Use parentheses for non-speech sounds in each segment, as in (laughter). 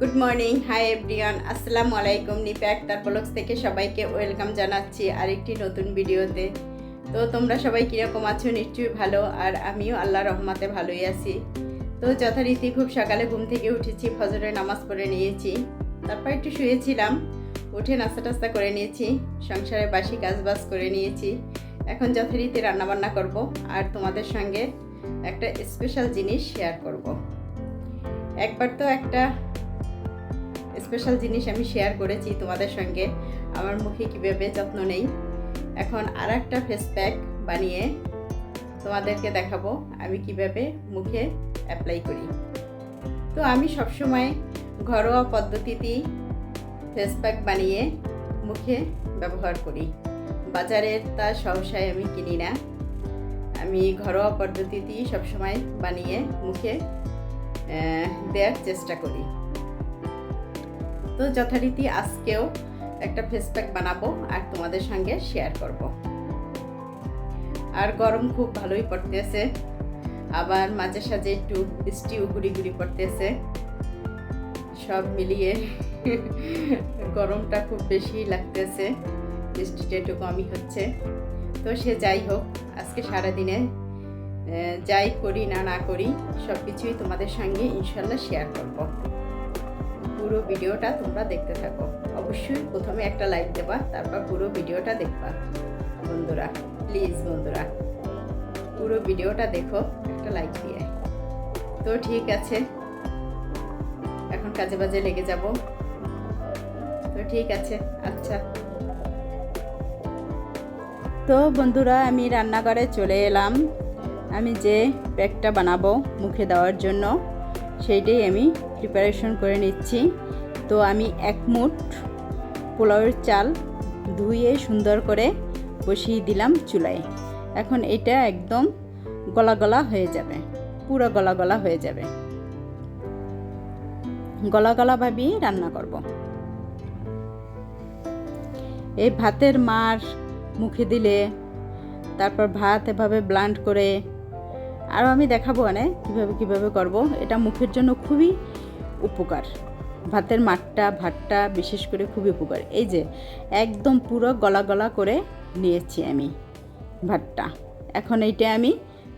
Good morning hi everyone আসসালামু আলাইকুম Nipa Akter blogs থেকে সবাইকে ওয়েলকাম জানাচ্ছি আরেকটি নতুন ভিডিওতে তো তোমরা সবাই কীরকম আছো? নিশ্চয়ই ভালো, আর আমিও আল্লাহ রহমাতে ভালোই আছি। তো যথারীতি খুব সকালে ঘুম থেকে উঠেছি, ফজরের নামাজ পড়ে নিয়েছি। তারপর একটু শুয়েছিলাম, উঠে নাস্তা টাস্তা করে নিয়েছি সংসারে বাসি কাজবাজ করে নিয়েছি। এখন যথারীতি রান্নাবান্না করব, আর তোমাদের সঙ্গে একটা স্পেশাল জিনিস শেয়ার করব। একবার তো একটা স্পেশাল জিনিস আমি শেয়ার করেছি তোমাদের সঙ্গে। আমার মুখে কীভাবে যত্ন নেই। এখন আর একটা ফেস প্যাক বানিয়ে তোমাদেরকে দেখাবো আমি কীভাবে মুখে অ্যাপ্লাই করি। তো আমি সবসময় ঘরোয়া পদ্ধতিতেই ফেস প্যাক বানিয়ে মুখে ব্যবহার করি। বাজারের তা সহসায় আমি কিনি না। আমি ঘরোয়া পদ্ধতিতেই সবসময় বানিয়ে মুখে দেওয়ার চেষ্টা করি। তো যথারীতি আজকেও একটা ফেস প্যাক বানাবো আর তোমাদের সঙ্গে শেয়ার করব। আর গরম খুব ভালোই পড়তেছে। আবার মাঝে সাঝে একটু বৃষ্টিও গুড়ি গুড়ি পড়তেছে। সব মিলিয়ে (laughs) গরমটা খুব বেশি লাগতেছে। বৃষ্টিটা একটু কমই হচ্ছে। তো সে যাই হোক, আজকে সারাদিনে যাই করি না না করি সব কিছুই তোমাদের সঙ্গে ইনশাল্লাহ শেয়ার করব। পুরো ভিডিওটা তোমরা দেখতে থাকো। অবশ্যই প্রথমে একটা লাইক দেবা, তারপর পুরো ভিডিওটা দেখবা। বন্ধুরা প্লিজ বন্ধুরা, পুরো ভিডিওটা দেখো, একটা লাইক দিয়ে। তো ঠিক আছে, এখন কাজে বাজে লেগে যাব। তো ঠিক আছে আচ্ছা। তো বন্ধুরা, আমি রান্নাঘরে চলে এলাম। আমি যে প্যাকটা বানাবো মুখে দেওয়ার জন্য, সেইটাই আমি প্রিপারেশন করে নিচ্ছি। তো আমি এক মুঠ পোলাওয়ের চাল ধুয়ে সুন্দর করে বসিয়ে দিলাম চুলায়। এখন এটা একদম গলা গলা হয়ে যাবে। পুরো গলা গলা হয়ে যাবে। গলা গলা ভাবেই রান্না করব। এই ভাতের মার মুখে দিলে, তারপর ভাত এভাবে ব্লান্ড করে আরও আমি দেখাবো মানে কীভাবে কীভাবে করব। এটা মুখের জন্য খুবই উপকার। ভাতের মাঠটা, ভাতটা বিশেষ করে খুবই উপকার। এই যে, একদম পুরো গলা গলা করে নিয়েছি আমি ভাতটা। এখন এইটা আমি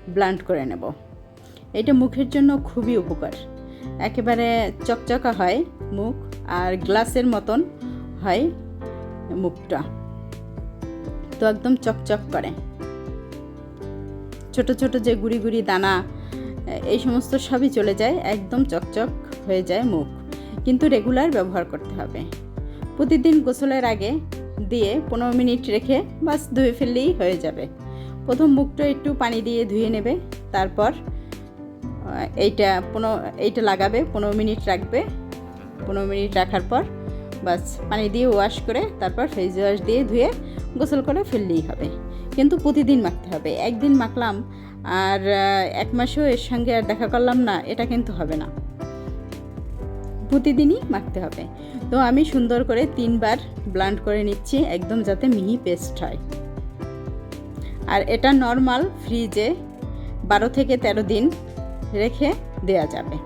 ব্লান্ড করে নেব। এটা মুখের জন্য খুবই উপকার। একেবারে চকচকা হয় মুখ আর গ্লাসের মতন হয় মুখটা। তো একদম চকচক করে। ছোট ছোট যে গুড়ি গুড়ি দানা, এই সমস্ত সবই চলে যায় একদম চকচক হয়ে যায় মুখ। কিন্তু রেগুলার ব্যবহার করতে হবে। প্রতিদিন গোসলের আগে দিয়ে পনেরো মিনিট রেখে বাস ধুয়ে ফেললেই হয়ে যাবে। প্রথম মুখটা একটু পানি দিয়ে ধুয়ে নেবে, তারপর এইটা পনেরো, এইটা লাগাবে, পনেরো মিনিট রাখবে। পনেরো মিনিট রাখার পর বাস পানি দিয়ে ওয়াশ করে তারপর ফেস ওয়াশ দিয়ে ধুয়ে গোসল করে ফেললেই হবে। কিন্তু প্রতিদিন মাখতে হবে। একদিন মাখলাম আর এক মাসেও এর সঙ্গে আর দেখা করলাম না, এটা কিন্তু হবে না। প্রতিদিনই মাখতে হবে। তো আমি সুন্দর করে তিনবার ব্লান্ড করে নিচ্ছি, একদম যাতে মিহি পেস্ট হয়। আর এটা নর্মাল ফ্রিজে বারো থেকে তেরো দিন রেখে দেয়া যাবে।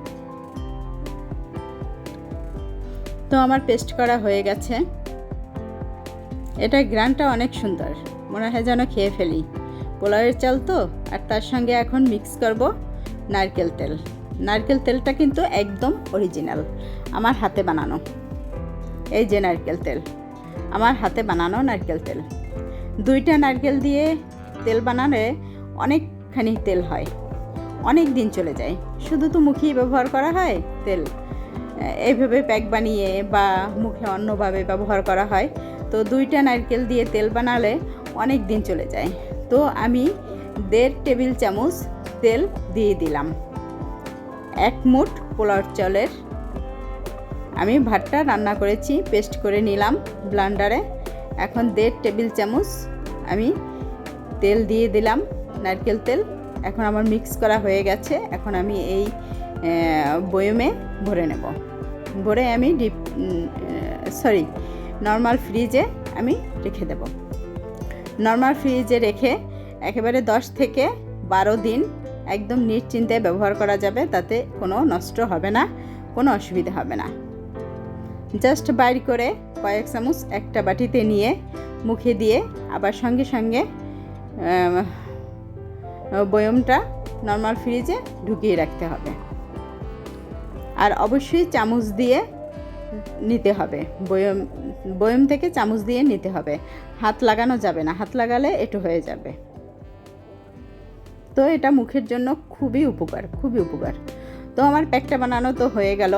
তো আমার পেস্ট করা হয়ে গেছে। এটা গ্রানটা অনেক সুন্দর, মনে হয় যেন খেয়ে ফেলি। পোলাওয়ের চাল তো, আর তার সঙ্গে এখন মিক্স করব নারকেল তেল। নারকেল তেলটা কিন্তু একদম অরিজিনাল আমার হাতে বানানো। এই যে নারকেল তেল, আমার হাতে বানানো নারকেল তেল। দুইটা নারকেল দিয়ে তেল বানালে অনেকখানি তেল হয়, অনেক দিন চলে যায়। শুধু তো মুখেই ব্যবহার করা হয় তেল এইভাবে প্যাক বানিয়ে বা মুখে অন্যভাবে ব্যবহার করা হয়। তো দুইটা নারকেল দিয়ে তেল বানালে অনেক দিন চলে যায়। তো আমি দেড় টেবিল চামচ তেল দিয়ে দিলাম। এক মুঠ পোলার চালের। আমি ভাতটা রান্না করেছি পেস্ট করে নিলাম ব্লান্ডারে এখন দেড় টেবিল চামচ আমি তেল দিয়ে দিলাম, নারকেল তেল। এখন আমার মিক্স করা হয়ে গেছে, এখন আমি এই বয়মে ভরে নেব। ভরে আমি ডিপ সরি নর্মাল ফ্রিজে আমি রেখে দেব। নর্মাল ফ্রিজে রেখে একেবারে দশ থেকে বারো দিন একদম নিশ্চিন্তে ব্যবহার করা যাবে, তাতে কোনো নষ্ট হবে না, কোনো অসুবিধা হবে না। জাস্ট বাইর করে কয়েক চামচ একটা বাটিতে নিয়ে মুখে দিয়ে আবার সঙ্গে সঙ্গে বয়মটা নর্মাল ফ্রিজে ঢুকিয়ে রাখতে হবে। আর অবশ্যই চামচ দিয়ে নিতে হবে। বয়ম বয়ম থেকে চামচ দিয়ে নিতে হবে। হাত লাগানো যাবে না। হাত লাগালে একটু হয়ে যাবে। তো এটা মুখের জন্য খুবই উপকার খুবই উপকার। তো আমার প্যাকটা বানানো তো হয়ে গেল।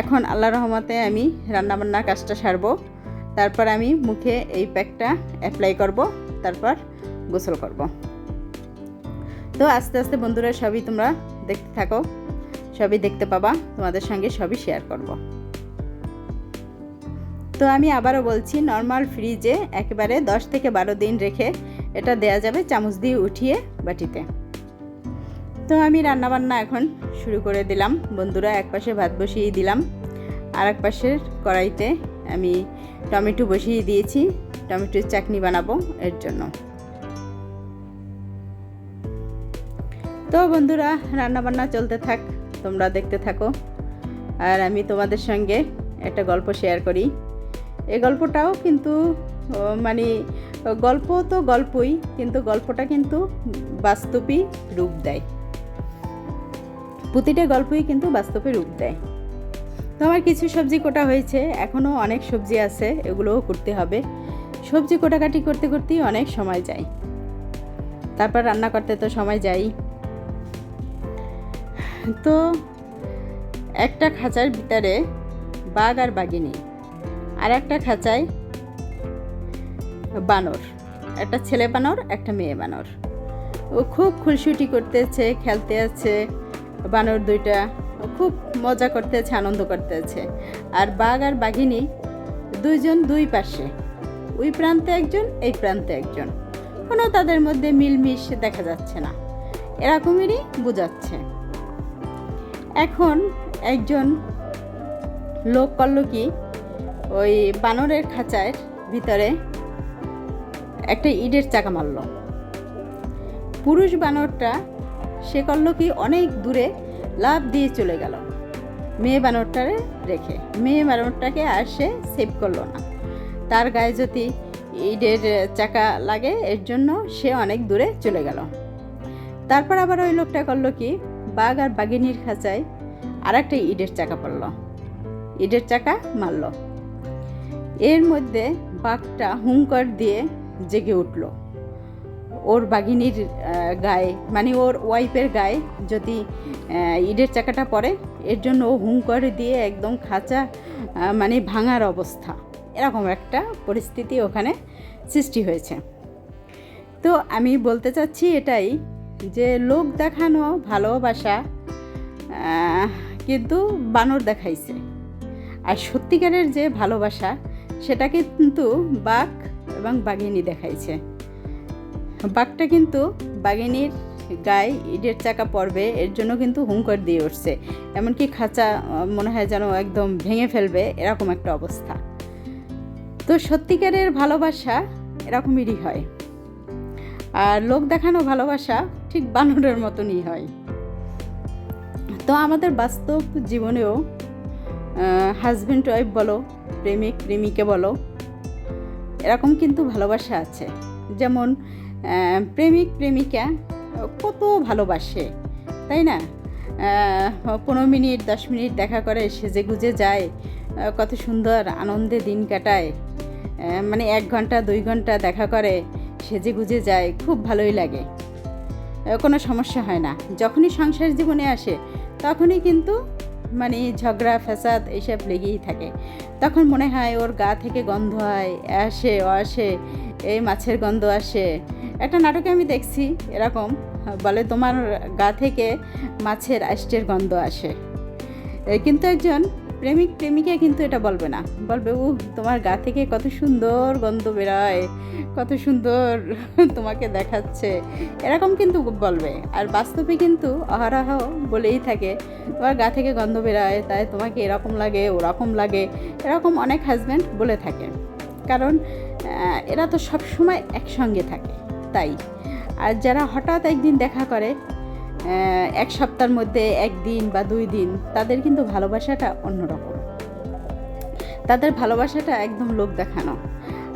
এখন আল্লাহ রহমতে আমি রান্নাবান্নার কাজটা সারবো। তারপর আমি মুখে এই প্যাকটা অ্যাপ্লাই করব, তারপর গোসল করব। তো আস্তে আস্তে বন্ধুরা সবই তোমরা দেখতে থাকো, সবই দেখতে পাবা, তোমাদের সঙ্গে সবই শেয়ার করব। তো আমি আবারও বলছি নর্মাল ফ্রিজে একেবারে দশ থেকে বারো দিন রেখে এটা দেয়া যাবে চামচ দিয়ে উঠিয়ে বাটিতে। তো আমি রান্নাবান্না এখন শুরু করে দিলাম। বন্ধুরা, এক পাশে ভাত বসিয়ে দিলাম আর এক পাশের কড়াইতে আমি টমেটো বসিয়ে দিয়েছি। টমেটোর চাটনি বানাবো এর জন্য। তো বন্ধুরা, রান্নাবান্না চলতে থাক, তোমরা দেখতে থাকো। আর আমি তোমাদের সঙ্গে একটা গল্প শেয়ার করি। এই গল্পটাও কিন্তু মানে গল্প তো গল্পই, কিন্তু গল্পটা কিন্তু বাস্তবই রূপ দেয়। প্রতিটা গল্পই কিন্তু বাস্তবে রূপ দেয়। তো আমার কিছু সবজি কোটা হয়েছে এখনও অনেক সবজি আছে, এগুলোও করতে হবে। সবজি কোটাকাটি করতে করতেই অনেক সময় যায়। তারপর রান্না করতে তো সময় যাই। তো একটা খাঁচার ভিতরে বাঘ আর বাঘিনী আর একটা খাঁচায় বানর। একটা ছেলে বানর, একটা মেয়ে বানর। ও খুব খুলসুটি করতেছে, খেলতে আছে, বানর দুইটা। খুব মজা করতেছে, আনন্দ করতেছে। আর বাঘ আর বাঘিনী দুইজন দুই পাশে। ওই প্রান্তে একজন, এই প্রান্তে একজন। কোনো তাদের মধ্যে মিলমিশ দেখা যাচ্ছে না। এরকমেরই বোঝাচ্ছে। এখন একজন লোক করল কি? ওই বানরের খাঁচার ভিতরে একটা ইটের চাকা মারলো। পুরুষ বানরটা সে করল কি অনেক দূরে লাভ দিয়ে চলে গেল। মেয়ে বানরটারে রেখে। মেয়ে বানরটাকে আর সে সেভ করল না। তার গায়ে যদি ইটের চাকা লাগে, এর জন্য সে অনেক দূরে চলে গেল। তারপর আবার ওই লোকটা করল কি, বাঘ আর বাঘিনীর খাঁচায় আর একটা ইটের চাকা পড়ল। ইটের চাকা মারলো। এর মধ্যে বাঘটা হুঙ্কার দিয়ে জেগে উঠল। ওর বাঘিনীর গায়ে মানে ওর ওয়াইফের গায়ে যদি ইটের চাকাটা পড়ে, এর জন্য ও হুঙ্কার দিয়ে একদম খাঁচা মানে ভাঙার অবস্থা। এরকম একটা পরিস্থিতি ওখানে সৃষ্টি হয়েছে। তো আমি বলতে চাচ্ছি এটাই যে লোক দেখানো, ভালোবাসা কিন্তু বানর দেখাইছে। আর সত্যিকারের যে ভালোবাসা সেটাকে কিন্তু বাঘ এবং বাঘিনী দেখাইছে। বাঘটা কিন্তু বাঘিনীর গায়ে ইটের চাকা পড়বে, এর জন্য কিন্তু হুঙ্কার দিয়ে উঠছে। এমনকি খাঁচা মনে হয় যেন একদম ভেঙে ফেলবে, এরকম একটা অবস্থা। তো সত্যিকারের ভালোবাসা এরকমই হয়। আর লোক দেখানো ভালোবাসা ঠিক বানরের মতনই হয়। তো আমাদের বাস্তব জীবনেও হাজব্যান্ড ওয়াইফ বলো, প্রেমিক, প্রেমিকে বলো এরকম কিন্তু ভালোবাসা আছে। যেমন প্রেমিক, প্রেমিকা, কত ভালোবাসে, তাই না? পনেরো মিনিট, দশ মিনিট দেখা করে, সেজে গুজে যায় কত সুন্দর আনন্দে দিন কাটায় মানে এক ঘণ্টা, দুই ঘণ্টা দেখা করে, সেজে গুজে যায়, খুব ভালোই লাগে। কোনো সমস্যা হয় না। যখনই সংসার জীবনে আসে, তখনই কিন্তু মানে ঝগড়া, ফ্যাসাদ এসব লেগেই থাকে। তখন মনে হয় ওর গা থেকে গন্ধ হয়, আসে ও আসে এই মাছের গন্ধ আসে। একটা নাটকে আমি দেখছি এরকম, বলে তোমার গা থেকে মাছের আষ্টের গন্ধ আসে। কিন্তু একজন প্রেমিক প্রেমিকা কিন্তু এটা বলবে না। বলবে উ তোমার গা থেকে কত সুন্দর গন্ধ বেরোয়, কত সুন্দর তোমাকে দেখাচ্ছে। এরকম কিন্তু বলবে। আর বাস্তবে কিন্তু অহরহ বলেই থাকে, তোমার গা থেকে গন্ধ বেরোয়, তাই তোমাকে এরকম লাগে, ওরকম লাগে। এরকম অনেক হাজব্যান্ড বলে থাকে। কারণ এরা তো সব সময় একসঙ্গে থাকে, তাই। আর যারা হঠাৎ একদিন দেখা করে এক সপ্তাহের মধ্যে একদিন বা দুই দিন, তাদের কিন্তু ভালোবাসাটা অন্যরকম। তাদের ভালোবাসাটা একদম লোক দেখানো।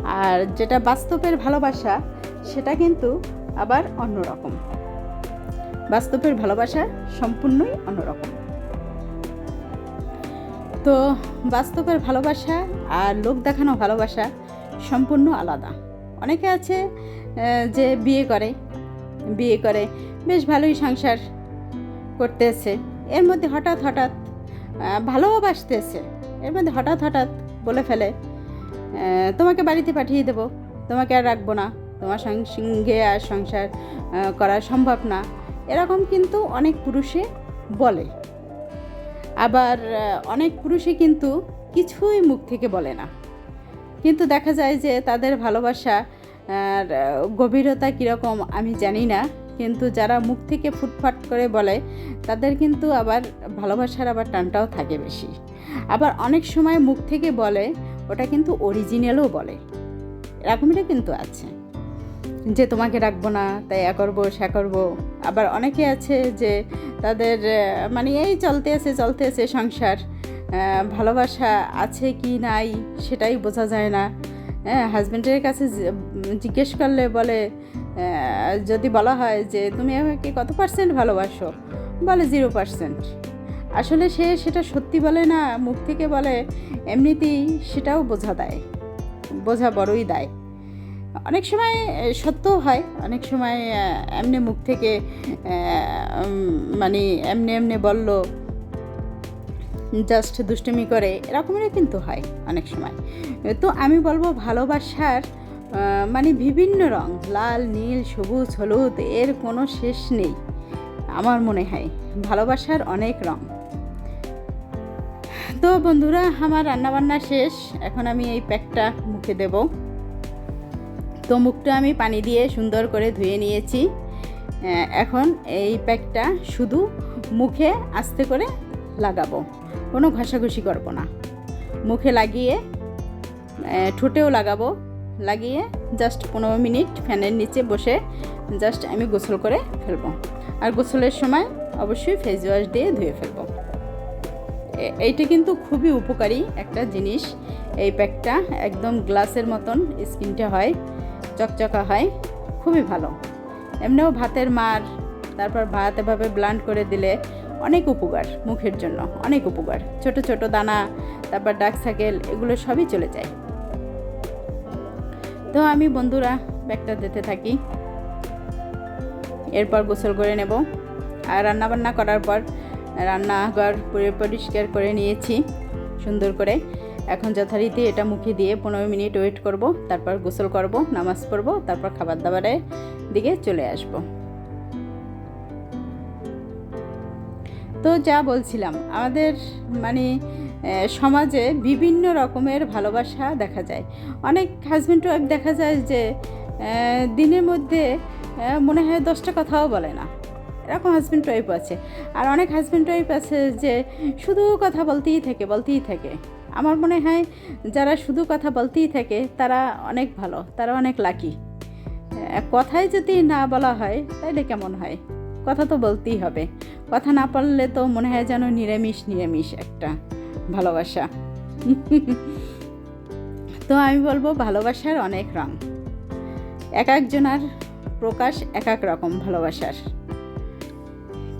আর যেটা বাস্তবের ভালোবাসা, সেটা কিন্তু আবার অন্যরকম। বাস্তবের ভালোবাসা সম্পূর্ণই অন্যরকম। তো বাস্তবের ভালোবাসা আর লোক দেখানো ভালোবাসা সম্পূর্ণ আলাদা। অনেকে আছে যে বিয়ে করে বিয়ে করে বেশ ভালোই সংসার করতেছে। এর মধ্যে হঠাৎ হঠাৎ ভালোবাসতেছে এর মধ্যে হঠাৎ হঠাৎ বলে ফেলে তোমাকে বাড়িতে পাঠিয়ে দেবো। তোমাকে আর রাখব না। তোমার সঙ্গে আর সংসার করা সম্ভব না। এরকম কিন্তু অনেক পুরুষে বলে। আবার অনেক পুরুষই কিন্তু কিছুই মুখ থেকে বলে না। কিন্তু দেখা যায় যে তাদের ভালোবাসা আর গভীরতা কীরকম আমি জানি না। কিন্তু যারা মুখ থেকে ফুটফাট করে বলে, তাদের কিন্তু আবার ভালোবাসার আবার টানটাও থাকে বেশি। আবার অনেক সময় মুখ থেকে বলে, ওটা কিন্তু অরিজিনালও বলে। এরকমটা কিন্তু আছে। যে তোমাকে রাখব না, তাই এ করব, সে করব। আবার অনেকে আছে যে তাদের মানে এই চলতে আছে চলতে আছে সংসার ভালোবাসা আছে কি নাই সেটাই বোঝা যায় না। হ্যাঁ হাজব্যান্ডের কাছে জিজ্ঞেস করলে বলে যদি বলা হয় যে তুমি আমাকে কত পার্সেন্ট ভালোবাসো? বলে জিরো পার্সেন্ট আসলে সে সেটা সত্যি বলে না, মুখ থেকে বলে, এমনিতেই সেটাও বোঝা দেয়। বোঝা বড়ই দেয়। অনেক সময় সত্যও হয়। অনেক সময় এমনি মুখ থেকে মানে এমনি এমনি বলল জাস্ট দুষ্টুমি করে, এরকমেরও কিন্তু হয় অনেক সময়। তো আমি বলব ভালোবাসার মানে বিভিন্ন রং, লাল, নীল, সবুজ, হলুদ, এর কোনো শেষ নেই, আমার মনে হয়। ভালোবাসার অনেক রং। তো বন্ধুরা, আমার রান্নাবান্না শেষ। এখন আমি এই প্যাকটা মুখে দেব। তো মুখটা আমি পানি দিয়ে সুন্দর করে ধুয়ে নিয়েছি। এখন এই প্যাকটা শুধু মুখে আস্তে করে লাগাবো। কোনো ঘষাঘষি করব না। মুখে লাগিয়ে ঠোঁটেও লাগাবো। লাগিয়ে জাস্ট পনেরো মিনিট ফ্যানের নিচে বসে জাস্ট আমি গোসল করে ফেলব। আর গোসলের সময় অবশ্যই ফেস ওয়াশ দিয়ে ধুয়ে ফেলব। এইটা কিন্তু খুবই উপকারী একটা জিনিস। এই প্যাকটা একদম গ্লাসের মতন স্কিনটা হয়, চকচকা হয়, খুবই ভালো। এমনিও ভাতের মার, তারপর ভাত এভাবে ব্লান্ড করে দিলে অনেক উপকার মুখের জন্য, অনেক উপকার। ছোট ছোট দানা, তারপর ডাক সার্কেল এগুলো সবই চলে যায়। তো আমি বন্ধুরা ব্যাগটা দিতে থাকি। এরপর গোসল করে নেব। আর রান্নাবান্না করার পর রান্নাঘর পুরো পরিষ্কার করে নিয়েছি সুন্দর করে। এখন যথারীতি এটা মুখে দিয়ে পনেরো মিনিট ওয়েট করব, তারপর গোসল করব, নামাজ পড়ব, তারপর খাবার দাবারের দিকে চলে আসব। তো যা বলছিলাম, আমাদের মানে সমাজে বিভিন্ন রকমের ভালোবাসা দেখা যায়। অনেক হাজব্যান্ড ওয়াইফ দেখা যায় যে দিনের মধ্যে মনে হয় দশটা কথাও বলে না। এরকম হাজব্যান্ড ওয়াইফ আছে। আর অনেক হাজব্যান্ড ওয়াইফ আছে যে, শুধু কথা বলতেই থাকে বলতেই থাকে। আমার মনে হয় যারা শুধু কথা বলতেই থাকে, তারা অনেক ভালো, তারা অনেক লাকি কথাই যদি না বলা হয় তাহলে কেমন হয়? কথা তো বলতেই হবে। কথা না পারলে তো মনে হয় যেন নিরামিষ নিরামিষ একটা। ভালোবাসা। তো আমি বলব ভালোবাসার অনেক রং। এক একজনার প্রকাশ এক এক রকম ভালোবাসার।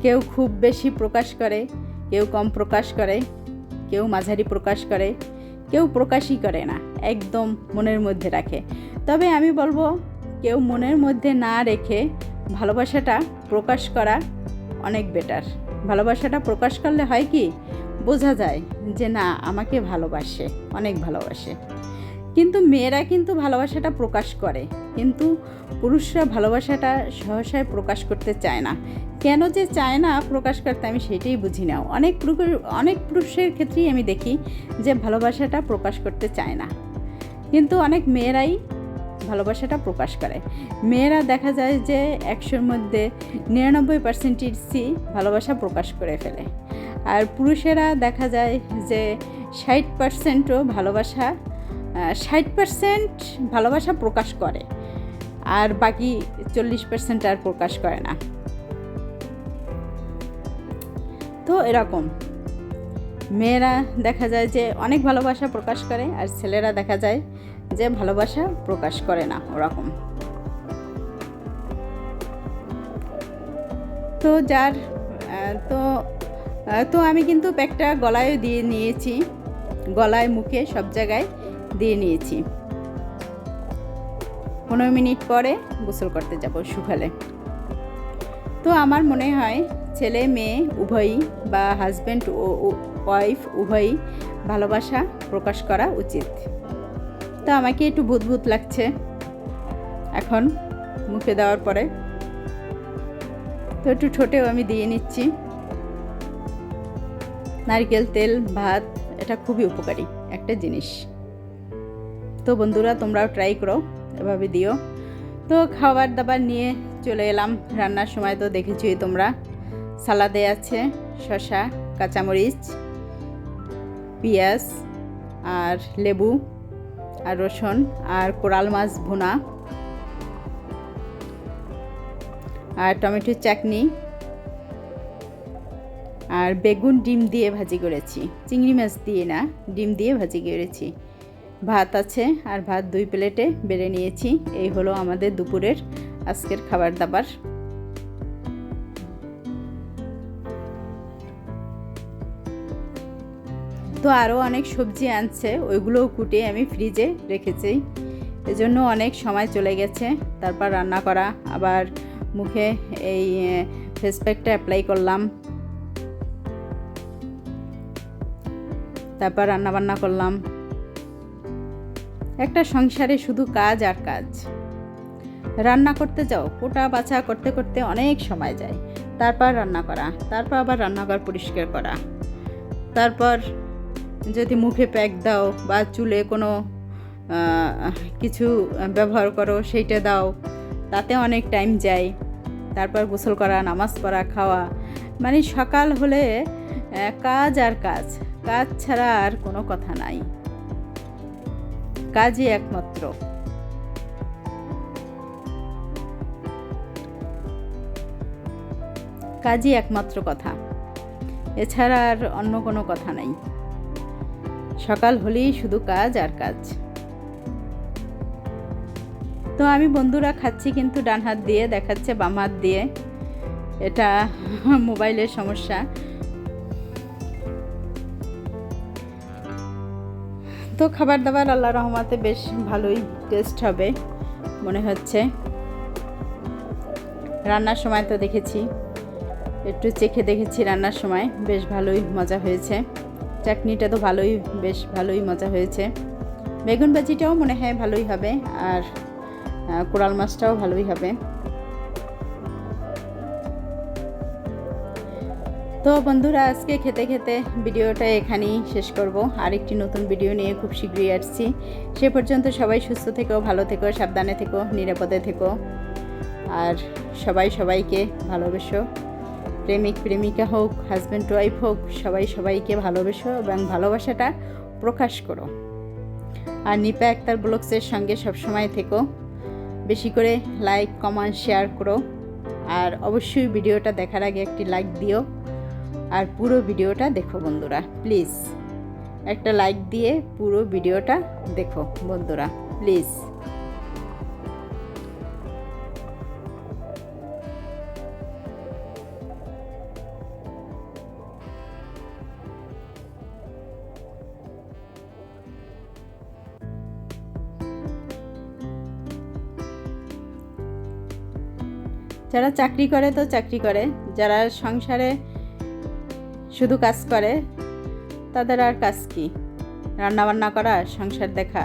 কেউ খুব বেশি প্রকাশ করে, কেউ কম প্রকাশ করে, কেউ মাঝারি প্রকাশ করে, কেউ প্রকাশই করে না, একদম মনের মধ্যে রাখে। তবে আমি বলব কেউ মনের মধ্যে না রেখে ভালোবাসাটা প্রকাশ করা অনেক বেটার ভালোবাসাটা প্রকাশ করলে হয় কি? বোঝা যায় যে না, আমাকে ভালোবাসে, অনেক ভালোবাসে। কিন্তু মেয়েরা কিন্তু ভালোবাসাটা প্রকাশ করে। কিন্তু পুরুষরা ভালোবাসাটা সহসায় প্রকাশ করতে চায় না। কেন যে চায় না প্রকাশ করতে আমি সেটাই বুঝি না। অনেক অনেক পুরুষের ক্ষেত্রেই আমি দেখি যে ভালোবাসাটা প্রকাশ করতে চায় না। কিন্তু অনেক মেয়েরাই ভালোবাসাটা প্রকাশ করে। মেয়েরা দেখা যায় যে একশোর মধ্যে নিরানব্বই পার্সেন্টের সি ভালোবাসা প্রকাশ করে ফেলে। আর পুরুষেরা দেখা যায় যে ষাট পার্সেন্টও ভালোবাসা ষাট পার্সেন্ট ভালোবাসা প্রকাশ করে আর বাকি চল্লিশ পার্সেন্ট আর প্রকাশ করে না। তো এরকম। মেয়েরা দেখা যায় যে অনেক ভালোবাসা প্রকাশ করে আর ছেলেরা দেখা যায় যে ভালোবাসা প্রকাশ করে না ওরকম। তো যার তো তো আমি কিন্তু প্যাকটা গলায় দিয়ে নিয়েছি। গলায়, মুখে সব জায়গায় দিয়ে নিয়েছি। পনেরো মিনিট পরে গোসল করতে যাব শুকালে তো আমার মনে হয় ছেলে, মেয়ে, উভয়ই বা হাজব্যান্ড ও ওয়াইফ উভয়ই ভালোবাসা প্রকাশ করা উচিত। তো আমাকে একটু ভূত লাগছে। এখন মুখে দেওয়ার পরে। তো একটু ঠোঁটেও আমি দিয়ে নিচ্ছি। নারকেল, তেল, ভাত, এটা খুবই উপকারী একটা জিনিস। তো বন্ধুরা, তোমরাও ট্রাই করো, এভাবে দিও। তো খাবার দাবার নিয়ে চলে এলাম রান্নার সময়। তো দেখেছই তোমরা, সালাদে আছে শসা, কাঁচামরিচ, পেঁয়াজ আর লেবু আর রসুন আর কোরাল মাছ ভুনা আর টমেটোর চাটনি আর বেগুন ডিম দিয়ে ভাজি করেছি। চিংড়ি মাছ দিয়ে না, ডিম দিয়ে ভাজি করেছি। ভাত আছে আর ভাত দুই প্লেটে বেড়ে নিয়েছি। এই হলো আমাদের দুপুরের আজকের খাবার দাবার। তো আরও অনেক সবজি আনছে, ওইগুলোও কুটে আমি ফ্রিজে রেখেছি। এজন্য অনেক সময় চলে গেছে। তারপর রান্না করা, আবার মুখে এই ফেস প্যাকটা অ্যাপ্লাই করলাম। তারপর রান্না বান্না করলাম। একটা সংসারে শুধু কাজ আর কাজ। রান্না করতে যাও কোটা বাছা করতে করতে অনেক সময় যায়। তারপর রান্না করা, তারপর আবার রান্নাঘর পরিষ্কার করা। তারপর যদি মুখে প্যাক দাও বা চুলে কোনো কিছু ব্যবহার করো, সেইটা দাও, তাতে অনেক টাইম যায়। তারপর গোসল করা, নামাজ পড়া, খাওয়া। মানে সকাল হলে কাজ আর কাজ। কাজ ছাড়া আর কোনো কথা নাই। কাজই একমাত্র। কাজই একমাত্র কথা। এছাড়া আর অন্য কোনো কথা নাই। সকাল হলেই শুধু কাজ আর কাজ। তো আমি বন্ধুরা খাচ্ছি কিন্তু ডান হাত দিয়ে, দেখাচ্ছে বাম হাত দিয়ে। এটা মোবাইলের সমস্যা। তো খাবার দাবার আল্লাহ রহমাতে বেশ ভালোই টেস্ট হবে, মনে হচ্ছে। রান্নার সময় তো দেখেছি, একটু চেখে দেখেছি রান্নার সময়, বেশ ভালোই মজা হয়েছে। চাটনিটা তো ভালোই, বেশ ভালোই মজা হয়েছে। বেগুন ভাজিটাও মনে হয় ভালোই হবে, আর কোরাল মাছটাও ভালোই হবে। তো বন্ধুরা, আজকে খেতে খেতে ভিডিওটা এখানেই শেষ করব। আরেকটি নতুন ভিডিও নিয়ে খুব শীঘ্রই আসছি। সে পর্যন্ত সবাই সুস্থ থেকো, ভালো থেকো, সাবধানে থেকো, নিরাপদে থেকো। আর সবাই সবাইকে ভালোবেসো। প্রেমিক, প্রেমিকা হোক হাজব্যান্ড ওয়াইফ হোক, সবাই সবাইকে ভালোবেসো এবং ভালোবাসাটা প্রকাশ করো। আর নিপা একতার ব্লগসের সঙ্গে সবসময় থেকো। বেশি করে লাইক কমেন্ট শেয়ার করো। আর অবশ্যই ভিডিওটা দেখার আগে একটি লাইক দিও। আর পুরো ভিডিওটা দেখো বন্ধুরা, প্লিজ। একটা লাইক দিয়ে পুরো ভিডিওটা দেখো বন্ধুরা, প্লিজ। যারা চাকরি করে তো চাকরি করে, যারা সংসারে শুধু কাজ করে, তাদের আর কাজ কি? রান্নাবান্না করা, সংসার দেখা,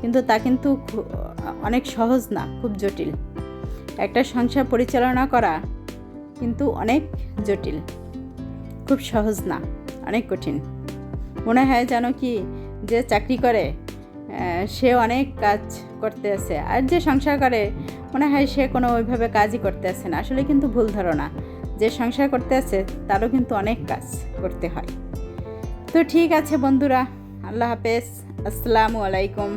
কিন্তু তা কিন্তু অনেক সহজ না, খুব জটিল। একটা সংসার পরিচালনা করা কিন্তু অনেক জটিল, খুব সহজ না, অনেক কঠিন। মনে হয় যেন কি, যে চাকরি করে সে অনেক কাজ করতে আছে, আর যে সংসার করে, মনে হয় সে কোনো ওইভাবে কাজই করতে আসে না। আসলে কিন্তু ভুল ধারণা। যে সংসার করতে আছে, তারও কিন্তু অনেক কাজ করতে হয়। তো ঠিক আছে বন্ধুরা, আল্লাহ হাফেজ। আসসালামু আলাইকুম।